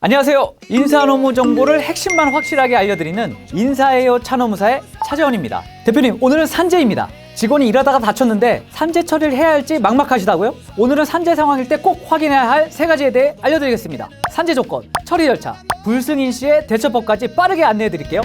안녕하세요. 인사 노무 정보를 핵심만 확실하게 알려드리는 인사해요 차노무사의 차재원입니다. 대표님, 오늘은 산재입니다. 직원이 일하다가 다쳤는데 산재 처리를 해야 할지 막막하시다고요? 오늘은 산재 상황일 때 꼭 확인해야 할 세 가지에 대해 알려드리겠습니다. 산재 조건, 처리 절차, 불승 인 시의 대처법까지 빠르게 안내해 드릴게요.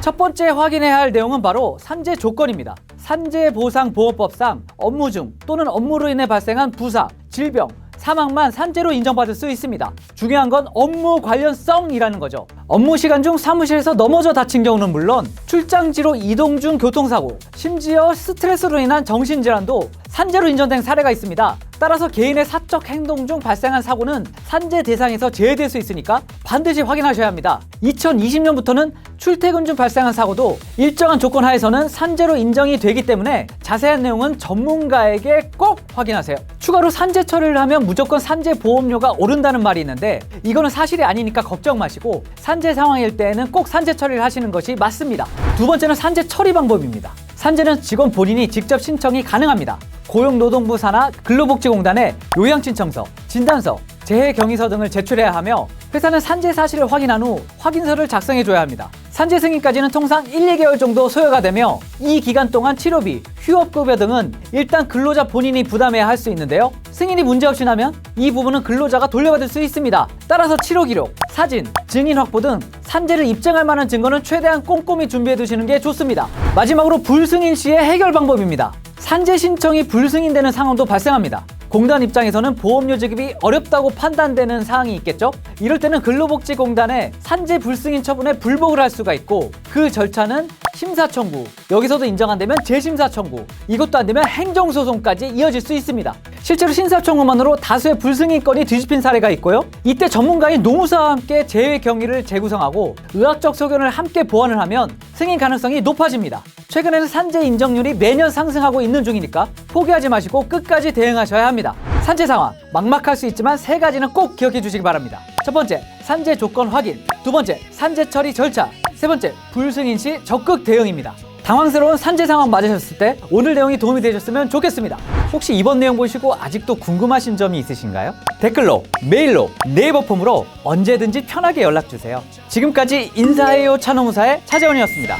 첫 번째 확인해야 할 내용은 바로 산재 조건입니다. 산재보상보호법상 업무 중 또는 업무로 인해 발생한 부사, 질병, 사망만 산재로 인정받을 수 있습니다. 중요한 건 업무 관련성이라는 거죠. 업무 시간 중 사무실에서 넘어져 다친 경우는 물론 출장지로 이동 중 교통사고, 심지어 스트레스로 인한 정신질환도 산재로 인정된 사례가 있습니다. 따라서 개인의 사적 행동 중 발생한 사고는 산재 대상에서 제외될 수 있으니까 반드시 확인하셔야 합니다. 2020년부터는 출퇴근 중 발생한 사고도 일정한 조건 하에서는 산재로 인정이 되기 때문에 자세한 내용은 전문가에게 꼭 확인하세요. 추가로 산재 처리를 하면 무조건 산재 보험료가 오른다는 말이 있는데 이거는 사실이 아니니까 걱정 마시고 산재 상황일 때에는 꼭 산재 처리를 하시는 것이 맞습니다. 두 번째는 산재 처리 방법입니다. 산재는 직원 본인이 직접 신청이 가능합니다. 고용노동부 산하 근로복지공단에 요양신청서, 진단서, 재해경위서 등을 제출해야 하며 회사는 산재 사실을 확인한 후 확인서를 작성해 줘야 합니다. 산재 승인까지는 통상 1, 2개월 정도 소요가 되며 이 기간 동안 치료비, 휴업급여 등은 일단 근로자 본인이 부담해야 할 수 있는데요. 승인이 문제없이 나면 이 부분은 근로자가 돌려받을 수 있습니다. 따라서 치료 기록, 사진, 증인 확보 등 산재를 입증할 만한 증거는 최대한 꼼꼼히 준비해 두시는 게 좋습니다. 마지막으로 불승인 시의 해결 방법입니다. 산재 신청이 불승인되는 상황도 발생합니다. 공단 입장에서는 보험료 지급이 어렵다고 판단되는 사항이 있겠죠? 이럴 때는 근로복지공단에 산재 불승인 처분에 불복을 할 수가 있고 그 절차는 심사 청구, 여기서도 인정 안 되면 재심사 청구, 이것도 안 되면 행정소송까지 이어질 수 있습니다. 실제로 심사 청구만으로 다수의 불승인 건이 뒤집힌 사례가 있고요. 이때 전문가인 노무사와 함께 재외 경위를 재구성하고 의학적 소견을 함께 보완을 하면 승인 가능성이 높아집니다. 최근에는 산재 인정률이 매년 상승하고 있는 중이니까 포기하지 마시고 끝까지 대응하셔야 합니다. 산재 상황 막막할 수 있지만 세 가지는 꼭 기억해 주시기 바랍니다. 첫 번째, 산재 조건 확인. 두 번째, 산재 처리 절차. 세 번째, 불승인 시 적극 대응입니다. 당황스러운 산재 상황 맞으셨을 때 오늘 내용이 도움이 되셨으면 좋겠습니다. 혹시 이번 내용 보시고 아직도 궁금하신 점이 있으신가요? 댓글로, 메일로, 네이버 폼으로 언제든지 편하게 연락 주세요. 지금까지 인사해요 차노무사의 차재원이었습니다.